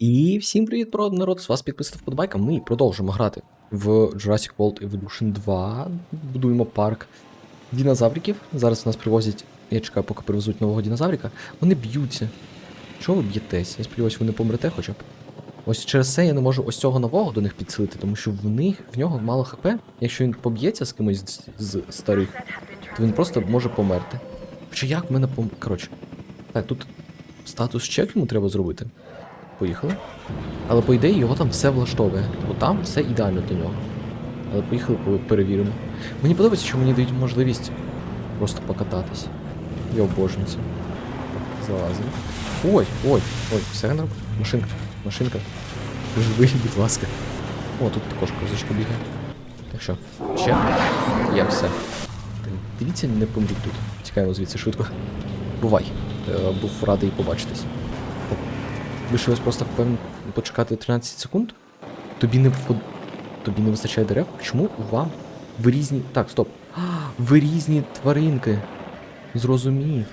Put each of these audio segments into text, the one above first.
І всім привіт, про народ! З вас підписати вподобайка. Ми продовжимо грати в Jurassic World Evolution 2. Будуємо парк динозавриків. Зараз нас привозять. Я чекаю, поки привезуть нового динозаврика. Вони б'ються. Чого ви б'єтесь? Я сподіваюся, ви не помрете хоча б. Ось через це я не можу ось цього нового до них підсилити, тому що в них в нього мало хп. Якщо він поб'ється з кимось з, з старих, то він просто може померти. Хоча як в мене пом... Коротше. Так, тут статус чек йому треба зробити. Поїхали. Але по ідеї його там все влаштовує. Бо там все ідеально для нього. Але поїхали, по- перевіримо. Мені подобається, що мені дають можливість просто покататись. Я обожнюю Залазимо. Ой, ой, ой, все нормально. Машинка, машинка. Живи, будь ласка. О, тут також козочка бігає. Так що, ще? Я все. Дивіться, не помріть тут. Тікаємо звідси швидко. Бувай. Е, Був радий побачитись. Лишилось просто впевнено почекати 13 секунд. Тобі не тобі не вистачає дерев? Чому вам ви різні. Так, стоп. А, ви різні тваринки. Зрозумів.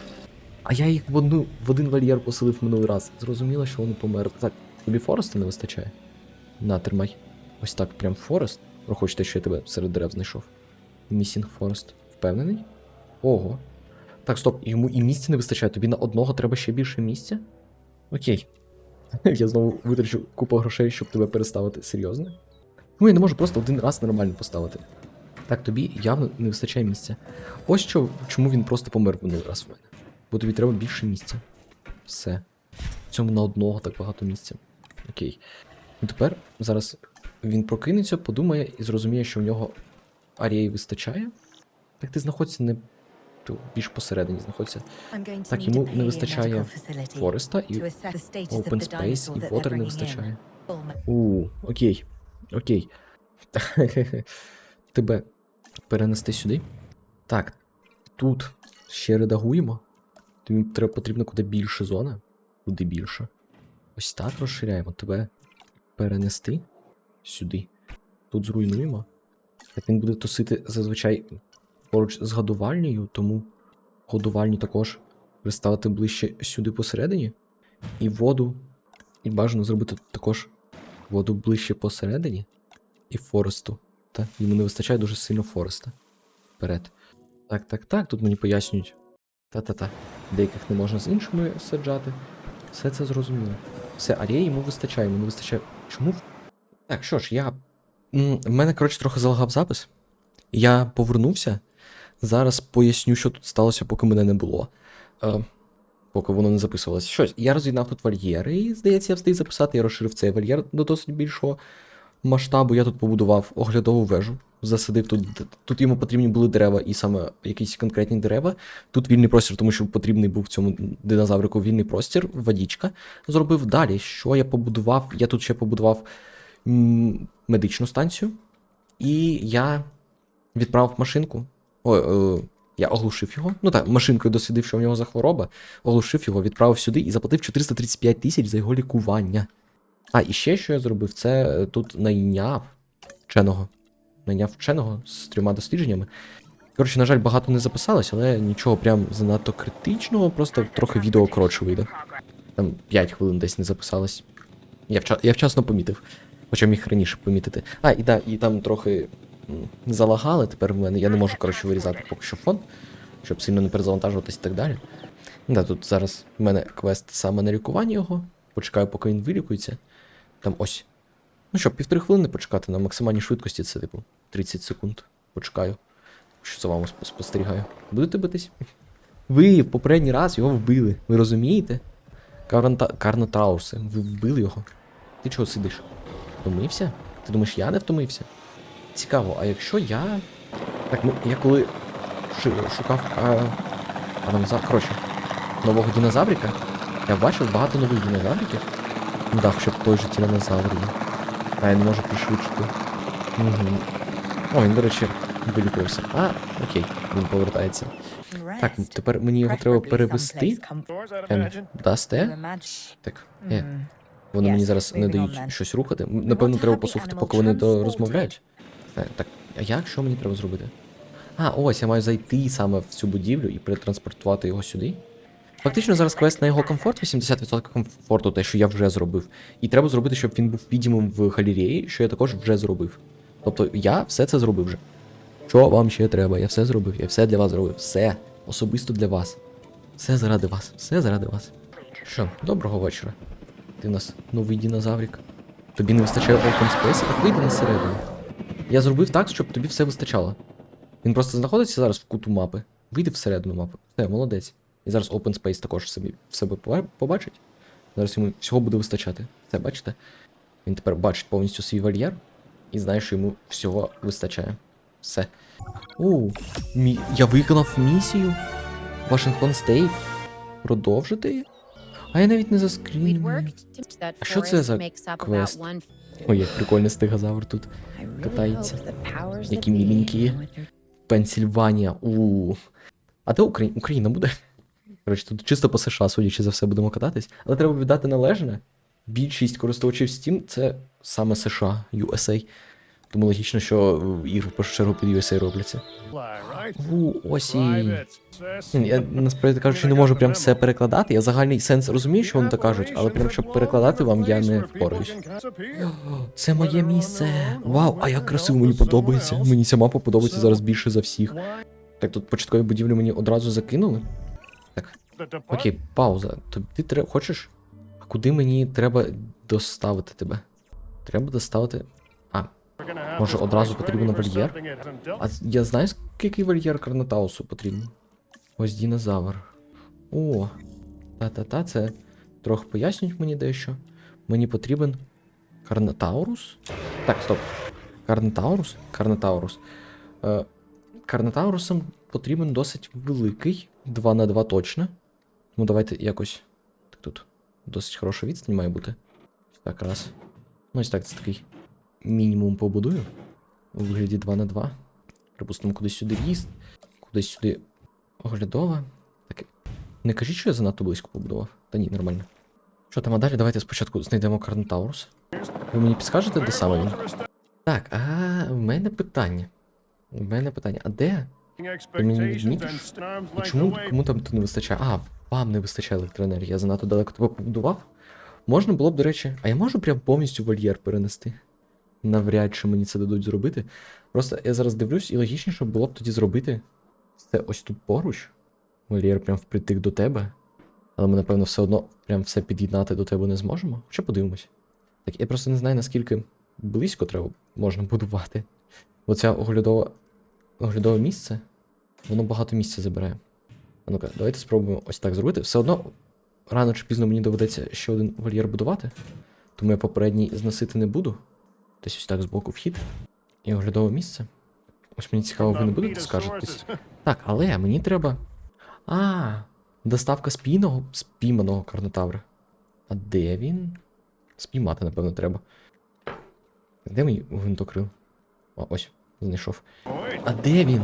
А я їх в одну в один вольєр поселив минулий раз. Зрозуміло, що вони померли. Так, тобі Фореста не вистачає? На, тримай. Ось так, прям Форест. Прохочете, що я тебе серед дерев знайшов. Місінг Форест. Впевнений? Ого. Так, стоп, йому і місця не вистачає. Тобі на одного треба ще більше місця? Окей. Я знову витрачу купу грошей, щоб тебе переставити. Серйозно? Ну я не можу просто один раз нормально поставити. Так, тобі явно не вистачає місця. Ось що, чому він просто помер минулий раз в мене. Бо тобі треба більше місця. Все. В цьому на одного так багато місця. Окей. Ну тепер зараз він прокинеться, подумає і зрозуміє, що в нього арії вистачає. Так ти знаходишся не ти більш посередині знаходься. Так, йому не вистачає Фореста і Open Open Space, і Water не вистачає. У, окей. Окей. Тебе перенести сюди. Так. Тут ще редагуємо. Тобі треба потрібно куди більше зона. Куди більше. Ось так розширяємо. Тебе перенести сюди. Тут зруйнуємо. Так він буде тусити зазвичай поруч з годувальнею, тому годувальню також приставити ближче сюди посередині. І воду. І бажано зробити також воду ближче посередині. І Форесту. Та йому не вистачає дуже сильно Фореста. Вперед. Так, так, так, тут мені пояснюють. Та-та-та. Деяких не можна з іншими саджати. Все це зрозуміло. Все, арії йому вистачає, йому не вистачає. Чому? Так, що ж, я. В мене, коротше, трохи залагав запис. Я повернувся. Зараз поясню, що тут сталося, поки мене не було. Е, поки воно не записувалося. Щось, я роз'єднав тут вольєри, і, здається, я встиг записати. Я розширив цей вольєр до досить більшого масштабу. Я тут побудував оглядову вежу. Засадив тут. Тут йому потрібні були дерева, і саме якісь конкретні дерева. Тут вільний простір, тому що потрібний був цьому динозаврику вільний простір, водічка. Зробив далі. Що я побудував? Я тут ще побудував медичну станцію. І я відправив машинку. Ой, е, я оглушив його. Ну так, машинкою дослідив, що в нього за хвороба. Оглушив його, відправив сюди і заплатив 435 тисяч за його лікування. А, і ще що я зробив, це е, тут найняв вченого. Найняв вченого з трьома дослідженнями. Коротше, на жаль, багато не записалось, але нічого прям занадто критичного, просто трохи відео коротше вийде. Там 5 хвилин десь не записалось. Я, вча... я вчасно помітив. Хоча міг раніше помітити. А, і да, і там трохи залагали тепер в мене. Я не можу, коротше, вирізати поки що фон, щоб сильно не перезавантажуватись і так далі. Да, тут зараз в мене квест саме на лікування його. Почекаю, поки він вилікується. Там ось. Ну що, півтори хвилини почекати на максимальній швидкості, це типу 30 секунд. Почекаю. Що за вами спостерігаю. Будете битись? Ви в попередній раз його вбили. Ви розумієте? Карнта... Карнотауси, ви вбили його. Ти чого сидиш? Втомився? Ти думаєш, я не втомився? Цікаво, а якщо я. Так, ну я коли шукав а... Коротше, нового динозаврика, я бачив багато нових динозавриків. Ну так, щоб той же тиранозавр є. А я не можу пришвидшити. Угу. О, він, до речі, вилікувався. А, окей, він повертається. Так, тепер мені його треба перевести. Ем, дасте? Так, е, вони мені зараз не дають щось рухати. Напевно, треба послухати, поки вони розмовляють. Так, так, а як що мені треба зробити? А, ось, я маю зайти саме в цю будівлю і перетранспортувати його сюди. Фактично зараз квест на його комфорт, 80% комфорту, те, що я вже зробив. І треба зробити, щоб він був підімом в галереї, що я також вже зробив. Тобто я все це зробив вже. Що вам ще треба? Я все зробив, я все для вас зробив. Все. Особисто для вас. Все заради вас. Все заради вас. Що, доброго вечора. Ти у нас новий динозаврик. Тобі не вистачає Open Space, так вийди на середину. Я зробив так, щоб тобі все вистачало. Він просто знаходиться зараз в куту мапи. Вийди всередину мапи. Все, молодець. І зараз Open Space також собі в себе побачить. Зараз йому всього буде вистачати. Це бачите? Він тепер бачить повністю свій вольєр і знає, що йому всього вистачає. Все. Оу, мі... я виконав місію. Вашингтон Стейт. Продовжити? А я навіть не that А що це за квест? Ой, як прикольний стегозавр тут. Катається. Які міленькі. Пенсільванія. У. А де Україна? Україна буде? Коротше, тут чисто по США, судячи за все, будемо кататись. Але треба віддати належне. Більшість користувачів Steam це саме США, USA. Тому логічно, що е, ігри в першу чергу під USA робляться. У, осінь. Ні, Я насправді кажучи, не можу прям все перекладати. Я загальний сенс розумію, що вони так кажуть, але прям щоб перекладати вам я не впораюсь. Це моє місце. Вау, а як красиво мені подобається. Мені ця мапа подобається зараз більше за всіх. Так, тут початкові будівлі мені одразу закинули. Так. Окей, пауза. Тобі ти тре... хочеш? А куди мені треба доставити тебе? Треба доставити. Може одразу потрібен вольєр? а я знаю, скільки вольєр Карнатаусу потрібно? Ось динозавр. О, та-та-та, це трохи пояснюють мені дещо. Мені потрібен Карнатаурус? Так, стоп. Карнатаурус? Карнатаурус. Е, Карнатаурусам потрібен досить великий. 2 на 2 точно. Ну, давайте якось. Так тут досить хороша відстань має бути. Так раз. Ну, ось так це такий мінімум побудую. У вигляді 2 на 2. Припустимо, кудись сюди в'їзд, кудись сюди оглядова. Так. Не кажіть, що я занадто близько побудував. Та ні, нормально. Що там, а далі давайте спочатку знайдемо Карнтаурус. Ви мені підскажете, де саме він? Так, а в мене питання. У мене питання. А де? Ти мені не? І чому кому там тут не вистачає? А, вам не вистачає електроенергії. Я занадто далеко тебе побудував. Можна було б, до речі, а я можу прям повністю вольєр перенести? Навряд чи мені це дадуть зробити. Просто я зараз дивлюсь, і логічніше було б тоді зробити це ось тут поруч. Вольєр прям впритик до тебе. Але ми, напевно, все одно прям все під'єднати до тебе не зможемо. Хоча подивимось. Так, я просто не знаю, наскільки близько треба можна будувати. Оця оглядова, оглядове місце, воно багато місця забирає. А ну-ка, давайте спробуємо ось так зробити. Все одно рано чи пізно мені доведеться ще один вольєр будувати, тому я попередній зносити не буду. Десь ось так збоку вхід. І оглядове місце. Ось мені цікаво, ви не будете скаржитись. Так, але мені треба. А, доставка спійного, спійманого карнотавра. А де він? Спіймати, напевно, треба. Де мій гвинтокрил? А, ось, знайшов. А де він?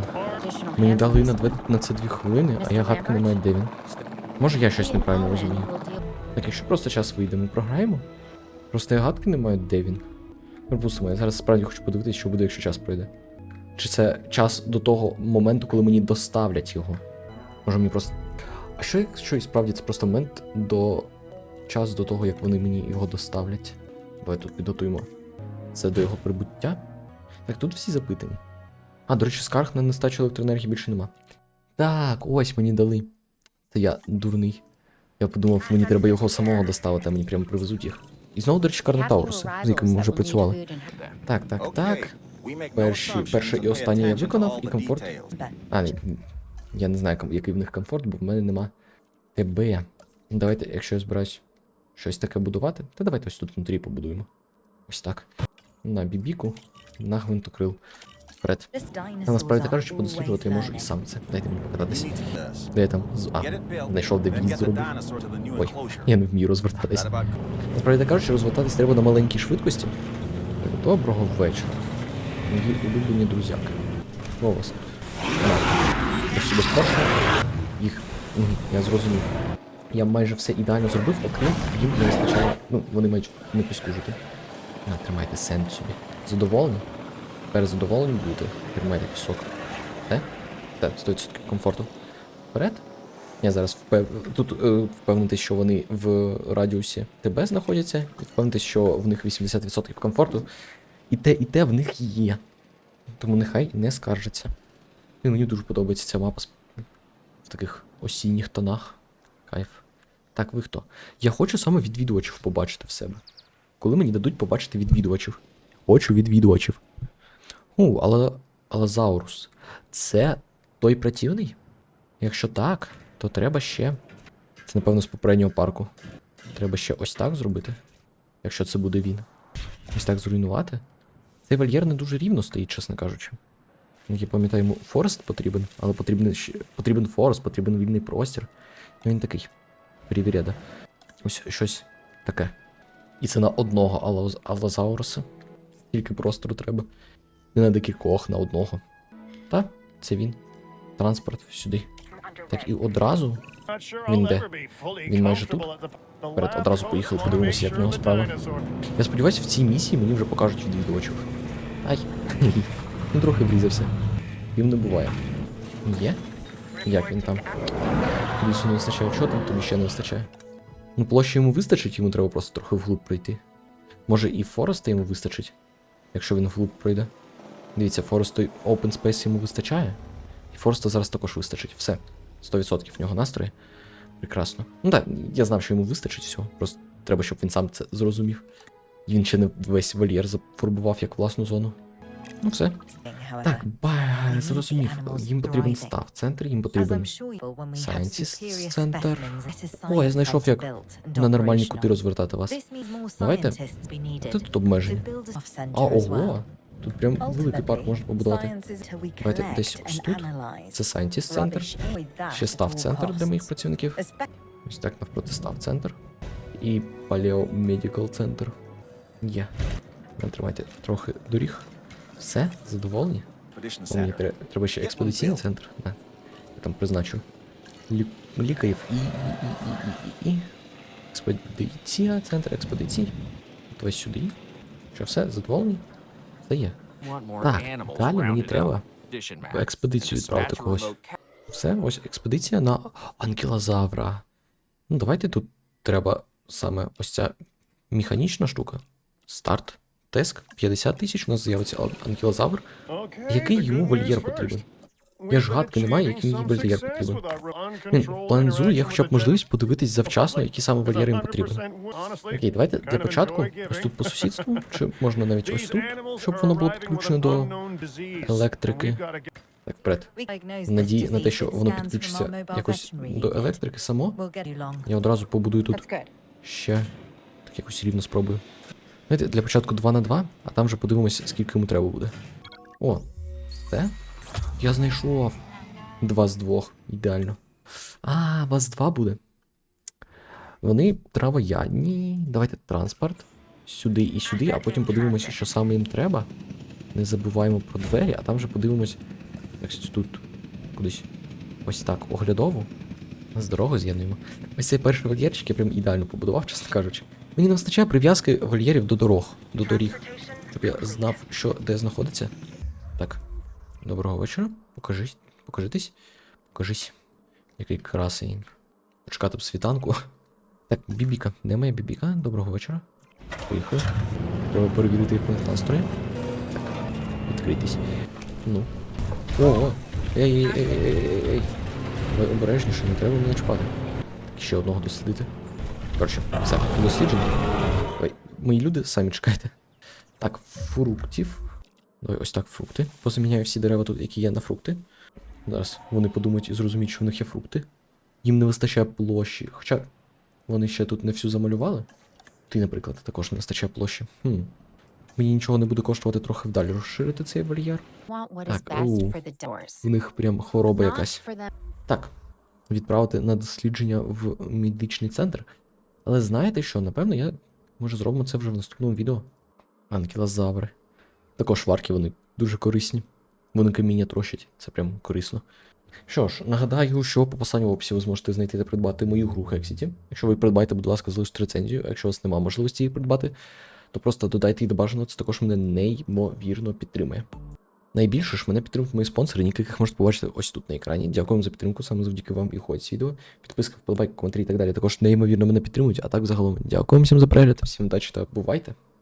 Мені дали на, дві, на це дві хвилини, а я гадки не маю, де він. Може я щось неправильно розумію. Так, якщо просто час вийде, ми програємо? Просто я гадки не маю, де він. Припустимо, я зараз справді хочу подивитися, що буде, якщо час пройде. Чи це час до того моменту, коли мені доставлять його? Може мені просто. А що якщо і справді це просто момент до час до того, як вони мені його доставлять? Давай тут підготуємо. Це до його прибуття. Так, тут всі запитані. А, до речі, скарг на нестачу електроенергії більше нема. Так, ось мені дали. Це я дурний. Я подумав, мені треба його самого доставити, а мені прямо привезуть їх. І знову, до речі, Карнотауруси, з якими ми вже працювали. Так, так, так. Перші, перше і останнє я виконав, і комфорт. А, ні, я не знаю, який в них комфорт, бо в мене нема ТБ. Ну, Давайте, якщо я збираюсь щось таке будувати, то давайте ось тут внутрі побудуємо. Ось так. На бібіку, на гвинтокрил. Вперед. Та насправді кажучи, подосліджувати я можу і сам це. Дайте мені покататися. Де я там? з- А, знайшов, де в'їзд зробив. Ой, я не вмію розвертатись. Насправді кажучи, розвертатись треба на маленькій швидкості. Доброго вечора. Мої улюблені друзяки. У вас тут? Сюди. Їх. Я зрозумів. Я майже все ідеально зробив, окрім їм не вистачає. Ну, вони мають не піскужити. На, тримайте сенд собі. Задоволені? Тепер задоволені будете. Тримайте пісок. Все? Так, 100% комфорту. Вперед. Я зараз впев... тут е, впевнитись, що вони в радіусі тебе знаходяться, і що в них 80% комфорту. І те, і те в них є. Тому нехай не скаржаться. І мені дуже подобається ця мапа в таких осінніх тонах. Кайф. Так, ви хто? Я хочу саме відвідувачів побачити в себе. Коли мені дадуть побачити відвідувачів? Хочу відвідувачів. У, але Алазаурус. Це той противний? Якщо так, то треба ще. Це, напевно, з попереднього парку. Треба ще ось так зробити. Якщо це буде він. Ось так зруйнувати. Цей вольєр не дуже рівно стоїть, чесно кажучи. Я пам'ятаю, йому Форест потрібен, але потрібен, потрібен Форест, потрібен вільний простір. Ну він такий. Привіреда. Ось щось таке. І це на одного Аллозауруса. Стільки простору треба. Не на декількох, на одного. Та, це він. Транспорт сюди. Так, і одразу. Він де? Він майже тут? Вперед, одразу поїхали, подивимося, як в нього справа. Я сподіваюся, в цій місії мені вже покажуть відвідувачів. Ай. Він трохи врізався. Їм не буває. Є? Як він там? Лісу не вистачає. Чого там тобі ще не вистачає? Ну, площі йому вистачить, йому треба просто трохи вглуб пройти. Може і Фореста йому вистачить, якщо він вглуб пройде. Дивіться, Форесту Open Space йому вистачає. І Фореста зараз також вистачить. Все. 100% в нього настрої. Прекрасно. Ну так, я знав, що йому вистачить всього. Просто треба, щоб він сам це зрозумів. Він ще не весь вольєр зафарбував як власну зону. Ну все. Так, ба, зрозумів. Їм потрібен став центр, їм потрібен Scientist Center. О, я знайшов, як на нормальні кути розвертати вас. Давайте. Тут обмеження. А, ого. Тут прям великий парк можна побудувати. Давайте десь ось тут. Це Scientist Center. Ще став центр для моїх працівників. Ось так навпроти став центр. І Paleo Medical Center. Є. Ну, Тримайте трохи доріг. Все, задоволені? О, мені треба ще експедиційний центр. Да. Я там призначу. Лі... Лікарів і, і, і, і, і, і. Експедиція, центр експедицій. От ось сюди. Що все, задоволені? Це є. Так, далі мені треба в експедицію відправити когось. Все, ось експедиція на анкілозавра. Ну, давайте тут треба саме ось ця механічна штука. Старт. Теск 50 тисяч, у нас з'явиться ан- анкілозавр. Який йому вольєр потрібен? Я ж гадки не маю, який їй вольєр потрібен. Він планізує, я хоча б можливість подивитись завчасно, який саме вольєр їм потрібен. Окей, давайте для початку ось тут по сусідству, чи можна навіть ось тут, щоб воно було підключено до електрики. Так, вперед. В надії на те, що воно підключиться якось до електрики само, я одразу побудую тут ще так якось рівно спробую. Знаєте, для початку 2 на 2, а там вже подивимося, скільки йому треба буде. О, це? Я знайшов. Два з двох. Ідеально. А, вас два буде. Вони травоядні. Давайте транспорт. Сюди і сюди, а потім подивимося, що саме їм треба. Не забуваємо про двері, а там вже подивимось. Якось тут кудись. Ось так, оглядово. З дорогою з'єднуємо. Ось цей перший вольєрчик я прям ідеально побудував, чесно кажучи. Мені не вистачає прив'язки вольєрів до дорог, до доріг. Щоб я знав, що де знаходиться. Так. Доброго вечора. Покажись. Покажитись. Покажись. Який красень. Почекати б світанку. Так, бібіка. Де моя бібіка? Доброго вечора. Поїхали. Треба перевірити, них настрої. Так. Відкрийтесь. Ну. О, о. Ей, ей, ей, ей, ей. Обережніше, не треба мене чіпати. Ще одного дослідити. Коротше, все, досліджено. Ой, мої люди, самі чекайте. Так, фруктів. Давай ось так фрукти. Позаміняю всі дерева тут, які є на фрукти. Зараз вони подумають і зрозуміють, що в них є фрукти. Їм не вистачає площі. Хоча вони ще тут не всю замалювали. Ти, наприклад, також не вистачає площі. Хм. Мені нічого не буде коштувати трохи вдалі розширити цей вольєр. Так, best у. них прям хвороба якась. Так, відправити на дослідження в медичний центр. Але знаєте що? Напевно, я може зробимо це вже в наступному відео. Анкілозаври. Також варки вони дуже корисні. Вони каміння трощать, це прям корисно. Що ж, нагадаю, що по посиланню в описі ви зможете знайти та придбати мою гру Hexity. Якщо ви придбаєте, будь ласка, залиште рецензію. Якщо у вас немає можливості її придбати, то просто додайте її до бажаного, це також мене неймовірно підтримує. Найбільше ж мене підтримують мої спонсори, яких можете побачити ось тут на екрані. Дякую за підтримку, саме завдяки вам і ходить це відео. Підписка, вподобайка, коментарі і так далі. Також неймовірно мене підтримують. А так загалом дякую всім за перегляд, всім удачі та бувайте.